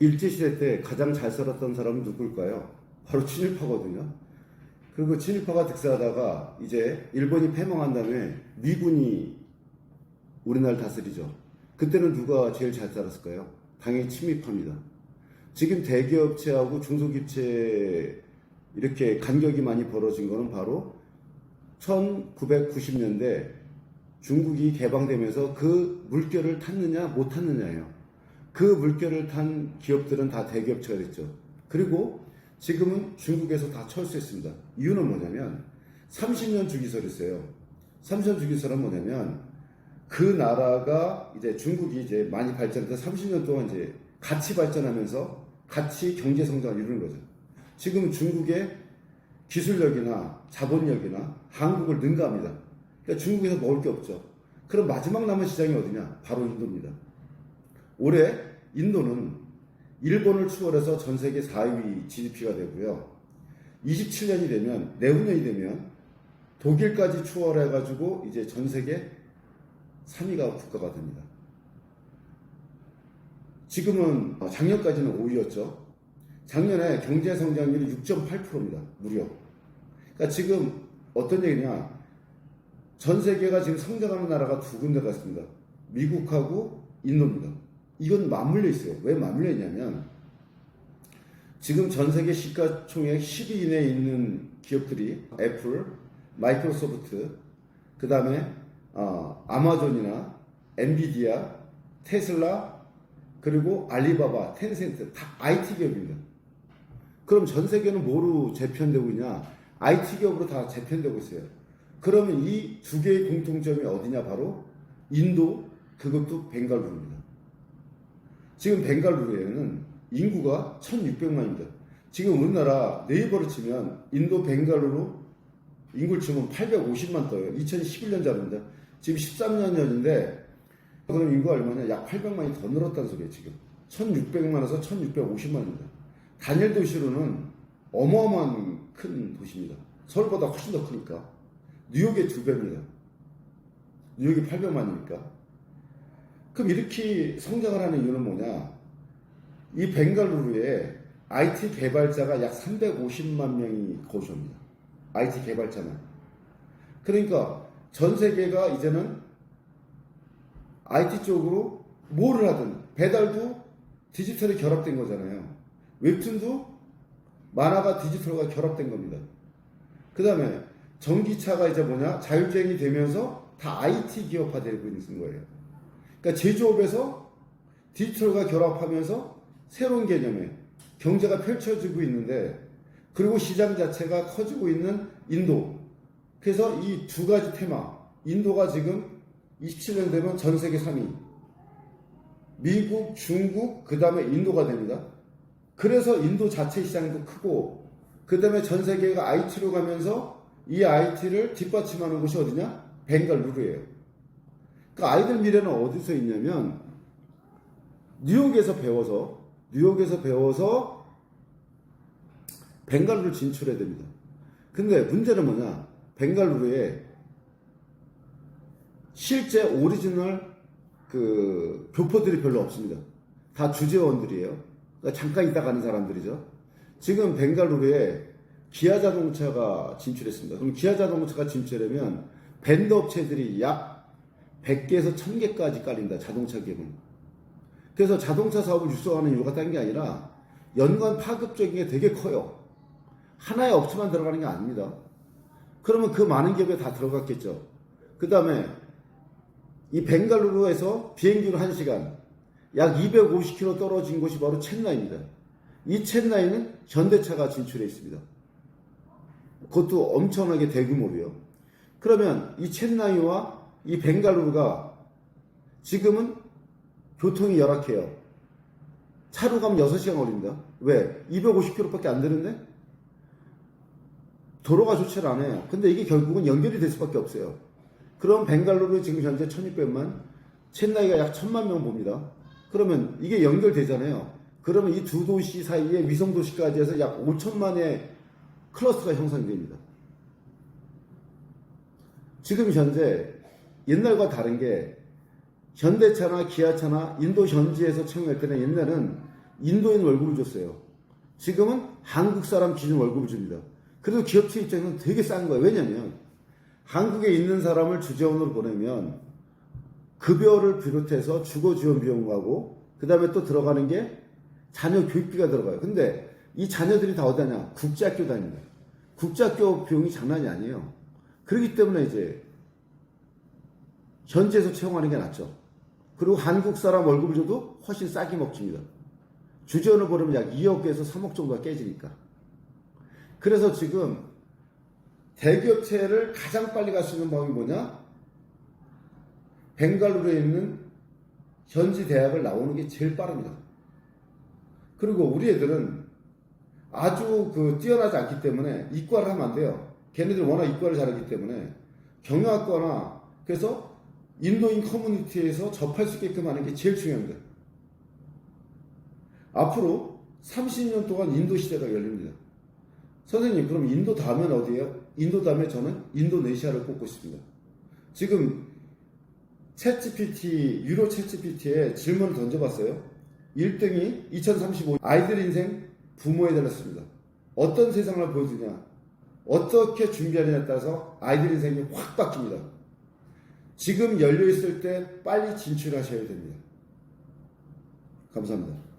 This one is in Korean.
일제시대 때 가장 잘 살았던 사람은 누굴까요? 바로 친일파거든요. 그리고 친일파가 득세하다가 이제 일본이 패망한 다음에 미군이 우리나라를 다스리죠. 그때는 누가 제일 잘 살았을까요? 당연히 친미파입니다. 지금 대기업체하고 중소기업체 이렇게 간격이 많이 벌어진 거는 바로 1990년대 중국이 개방되면서 그 물결을 탔느냐 못 탔느냐예요. 그 물결을 탄 기업들은 다 대기업체가 됐죠. 그리고 지금은 중국에서 다 철수했습니다. 이유는 뭐냐면 30년 주기설이 있어요. 30년 주기설은 뭐냐면 그 나라가 이제 중국이 이제 많이 발전해서 30년 동안 이제 같이 발전하면서 같이 경제 성장을 이루는 거죠. 지금 중국의 기술력이나 자본력이나 한국을 능가합니다. 그러니까 중국에서 먹을 게 없죠. 그럼 마지막 남은 시장이 어디냐? 바로 인도입니다. 올해 인도는 일본을 추월해서 전 세계 4위 GDP가 되고요. 27년이 되면 내후년이 되면 독일까지 추월해 가지고 이제 전 세계 3위가 국가가 됩니다. 지금은 어, 작년까지는 5위였죠. 작년에 경제 성장률이 6.8%입니다. 무려. 그러니까 지금 어떤 얘기냐? 전 세계가 지금 성장하는 나라가 두 군데가 있습니다. 미국하고 인도입니다. 이건 맞물려 있어요. 왜 맞물려 있냐면 지금 전 세계 시가총액 10위 이내에 있는 기업들이 애플, 마이크로소프트, 그 다음에 어, 아마존이나 엔비디아, 테슬라, 그리고 알리바바, 텐센트 다 IT 기업입니다. 그럼 전 세계는 뭐로 재편되고 있냐? IT 기업으로 다 재편되고 있어요. 그러면 이 두 개의 공통점이 어디냐? 바로 인도, 그것도 벵갈루루입니다. 지금 벵갈루루에는 인구가 1600만입니다. 지금 우리나라 네이버로 치면 인도 벵갈루루 인구를 치면 850만 떠요. 2011년 자료입니다. 지금 13년 전인데 그럼 인구가 얼마냐? 약 800만이 더 늘었다는 소리예요, 지금. 1600만에서 1650만입니다. 단일 도시로는 어마어마한 큰 도시입니다. 서울보다 훨씬 더 크니까. 뉴욕의 두 배입니다. 뉴욕이 800만이니까. 그럼 이렇게 성장을 하는 이유는 뭐냐? 이 벵갈루루에 IT 개발자가 약 350만 명이 거주합니다. IT 개발자만. 그러니까 전 세계가 이제는 IT 쪽으로 뭐를 하든 배달도 디지털이 결합된 거잖아요. 웹툰도 만화가 디지털과 결합된 겁니다. 그 다음에 전기차가 이제 뭐냐 자율주행이 되면서 다 IT 기업화 되고 있는 거예요. 그러니까 제조업에서 디지털과 결합하면서 새로운 개념의 경제가 펼쳐지고 있는데 그리고 시장 자체가 커지고 있는 인도. 그래서 이 두 가지 테마. 인도가 지금 27년 되면 전 세계 3위. 미국, 중국, 그 다음에 인도가 됩니다. 그래서 인도 자체 시장도 크고, 그 다음에 전 세계가 IT로 가면서 이 IT를 뒷받침하는 곳이 어디냐? 벵갈루루예요. 그 아이들 미래는 어디서 있냐면, 뉴욕에서 배워서, 뉴욕에서 배워서 벵갈루루 진출해야 됩니다. 근데 문제는 뭐냐? 벵갈루루에 실제 오리지널 그 교포들이 별로 없습니다. 다 주재원들이에요. 그러니까 잠깐 있다 가는 사람들이죠. 지금 벵갈루루에 기아 자동차가 진출했습니다. 그럼 기아 자동차가 진출하면 밴드 업체들이 약 100개에서 1000개까지 깔린다. 자동차 기업은. 그래서 자동차 사업을 육성하는 이유가 딴게 아니라 연관 파급적인 게 되게 커요. 하나의 업체만 들어가는 게 아닙니다. 그러면 그 많은 기업에 다 들어갔겠죠. 그 다음에 이 벵갈루루에서 비행기로 1시간 약 250km 떨어진 곳이 바로 첸나이입니다. 이 첸나이는 현대차가 진출해 있습니다. 그것도 엄청나게 대규모로요. 그러면 이 첸나이와 이 벵갈루루가 지금은 교통이 열악해요. 차로 가면 6시간 걸립니다. 왜? 250km밖에 안 되는데? 도로가 좋지 않아요. 근데 이게 결국은 연결이 될 수밖에 없어요. 그럼 벵갈루루 지금 현재 1600만, 첸나이가 약 1000만 명 봅니다. 그러면 이게 연결되잖아요. 그러면 이 두 도시 사이에 위성 도시까지 해서 약 5천만의 클러스터가 형성됩니다. 지금 현재 옛날과 다른 게 현대차나 기아차나 인도 현지에서 채용할 때는 옛날은 인도인 월급을 줬어요. 지금은 한국 사람 기준 월급을 줍니다. 그래도 기업체 입장에서는 되게 싼 거예요. 왜냐면 한국에 있는 사람을 주재원으로 보내면 급여를 비롯해서 주거 지원 비용하고 그 다음에 또 들어가는 게 자녀 교육비가 들어가요. 근데 이 자녀들이 다 어디 다냐? 국제학교 다닙니다. 국제학교 비용이 장난이 아니에요. 그렇기 때문에 이제 현지에서 채용하는 게 낫죠. 그리고 한국 사람 월급을 줘도 훨씬 싸게 먹습니다. 주재원을 보려면 약 2억에서 3억 정도가 깨지니까. 그래서 지금 대기업체를 가장 빨리 갈 수 있는 방법이 뭐냐? 벵갈루루에 있는 현지 대학을 나오는 게 제일 빠릅니다. 그리고 우리 애들은 아주 그 뛰어나지 않기 때문에 이과를 하면 안 돼요. 걔네들 워낙 이과를 잘하기 때문에 경영학과나 그래서 인도인 커뮤니티에서 접할 수 있게끔 하는 게 제일 중요합니다. 앞으로 30년 동안 인도 시대가 열립니다. 선생님, 그럼 인도 다음엔 어디예요? 인도 다음에 저는 인도네시아를 꼽고 싶습니다. 지금 챗GPT, 유로 챗GPT에 질문을 던져봤어요. 1등이 2035 아이들 인생 부모에 달렸습니다. 어떤 세상을 보여주냐, 어떻게 준비하느냐에 따라서 아이들 인생이 확 바뀝니다. 지금 열려 있을 때 빨리 진출하셔야 됩니다. 감사합니다.